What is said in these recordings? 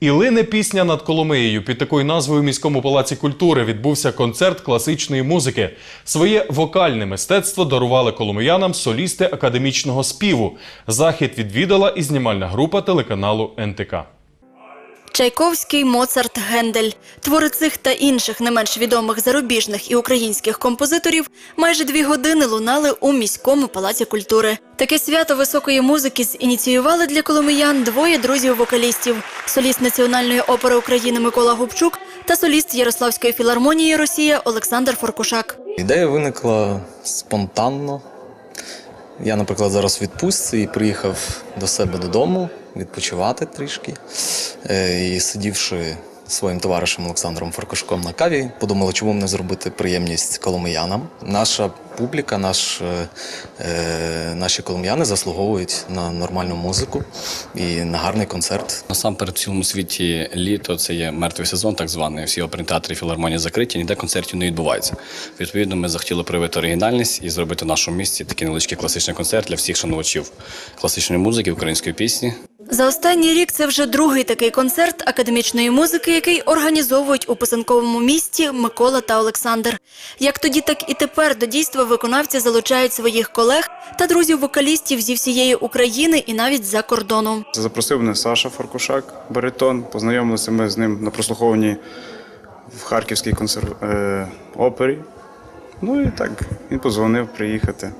І лине пісня над Коломиєю. Під такою назвою в міському палаці культури відбувся концерт класичної музики. Своє вокальне мистецтво дарували коломиянам солісти академічного співу. Захід відвідала і знімальна група телеканалу НТК. Чайковський, Моцарт, Гендель. Твори цих та інших не менш відомих зарубіжних і українських композиторів майже дві години лунали у міському палаці культури. Таке свято високої музики зініціювали для коломиян двоє друзів-вокалістів: соліст Національної опери України Микола Губчук та соліст Ярославської філармонії Росія Олександр Форкушак. Ідея виникла спонтанно. Я, наприклад, зараз відпустці і приїхав до себе додому відпочивати трішки. Е, І сидівши своїм товаришем Олександром Фаркашком на каві, подумали, чому б не зробити приємність коломиянам. Наша публіка, наш, е, е, наші коломияни заслуговують на нормальну музику і на гарний концерт. Насамперед, в цілому світі літо це є мертвий сезон, так званий. Всі оператори філармонії закриті, ніде концертів не відбувається. Відповідно, ми захотіли проявити оригінальність і зробити в нашому місті такий невеличкий класичний концерт для всіх шанувачів класичної музики, української пісні. За останній рік це вже другий такий концерт академічної музики, який організовують у писанковому місті Микола та Олександр. Як тоді, так і тепер до дійства виконавці залучають своїх колег та друзів-вокалістів зі всієї України і навіть за кордону. Запросив мене Саша Фаркушак, баритон. Познайомилися ми з ним на прослуховуванні в Харківській консерв... е... опері. Ну і так, він позвонив приїхати,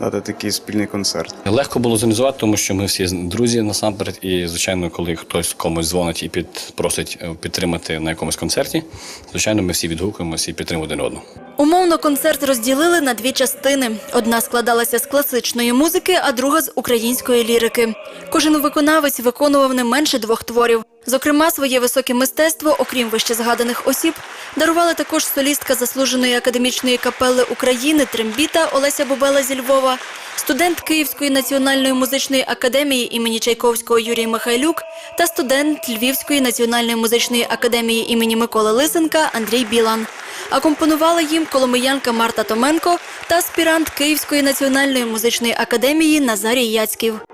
дати такий спільний концерт. Легко було зорганізувати, тому що ми всі друзі насамперед. І, звичайно, коли хтось комусь дзвонить і під... просить е, підтримати на якомусь концерті, звичайно, ми всі відгукуємося і підтримуємо один одного. Умовно концерт розділили на дві частини. Одна складалася з класичної музики, а друга з української лірики. Кожен виконавець виконував не менше двох творів. Зокрема, своє високе мистецтво, окрім вище згаданих осіб, дарували також солістка заслуженої академічної капели України Трембіта Олеся Бобела зі Львова, студент Київської національної музичної академії імені Чайковського Юрій Михайлюк та студент Львівської національної музичної академії імені Миколи Лисенка Андрій Білан. Акомпонувала їм коломиянка Марта Томенко та аспірант Київської національної музичної академії Назарій Яцьків.